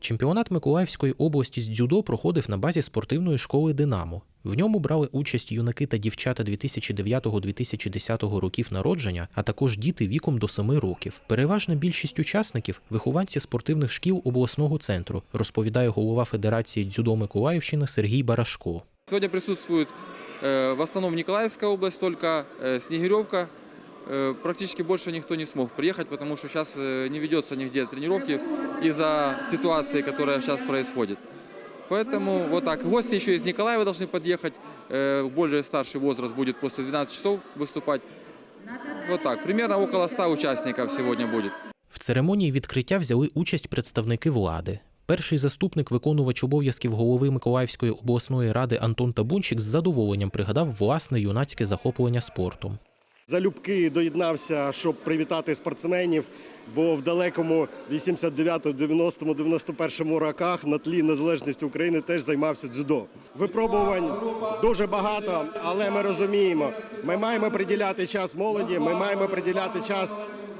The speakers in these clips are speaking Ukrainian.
Чемпіонат Миколаївської області з дзюдо проходив на базі спортивної школи Динамо. В ньому брали участь юнаки та дівчата 2009-2010 років народження, а також діти віком до 7 років. Переважна більшість учасників вихованці спортивних шкіл обласного центру, розповідає голова Федерації дзюдо Миколаївщини Сергій Барашко. Сегодня присутствует э, в основном Николаевская область, только э, Снегиревка. Э, Практически больше никто не смог приехать, потому что сейчас э, не ведется нигде тренировки из-за ситуации, которая сейчас происходит. Поэтому вот так. Гости еще из Николаева должны подъехать. Э, Более старший возраст будет после 12 часов выступать. Вот так. Примерно около 100 участников сегодня будет. В церемонії відкриття взяли участь представники влади. Перший заступник виконувач обов'язків голови Миколаївської обласної ради Антон Табунчик з задоволенням пригадав власне юнацьке захоплення спортом. Залюбки доєднався, щоб привітати спортсменів, бо в далекому 89-му, 90-му, 91-му роках на тлі незалежності України теж займався дзюдо. Випробувань дуже багато, але ми розуміємо, ми маємо приділяти час молоді, ми маємо приділяти час,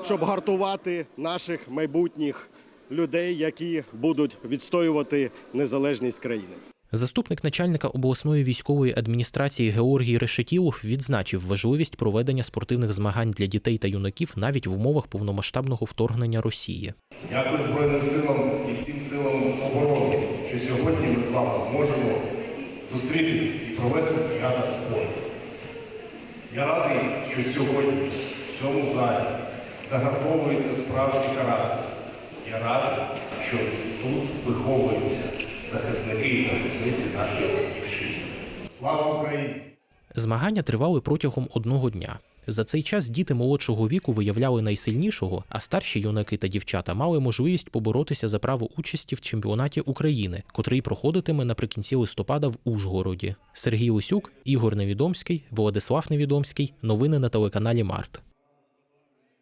щоб гартувати наших майбутніх людей, які будуть відстоювати незалежність країни. Заступник начальника обласної військової адміністрації Георгій Решетілов відзначив важливість проведення спортивних змагань для дітей та юнаків навіть в умовах повномасштабного вторгнення Росії. Дякую Збройним силам і всім силам оборони, що сьогодні ми з вами можемо зустрітись і провести свята спорту. Я радий, що сьогодні в цьому залі загартовується справжній характер. Я радий, що тут виховуються захисники захисниці нашої батьківщини. Слава Україні! Змагання тривали протягом одного дня. За цей час діти молодшого віку виявляли найсильнішого, а старші юнаки та дівчата мали можливість поборотися за право участі в чемпіонаті України, котрий проходитиме наприкінці листопада в Ужгороді. Сергій Лисюк, Ігор Невідомський, Владислав Невідомський. Новини на телеканалі Март.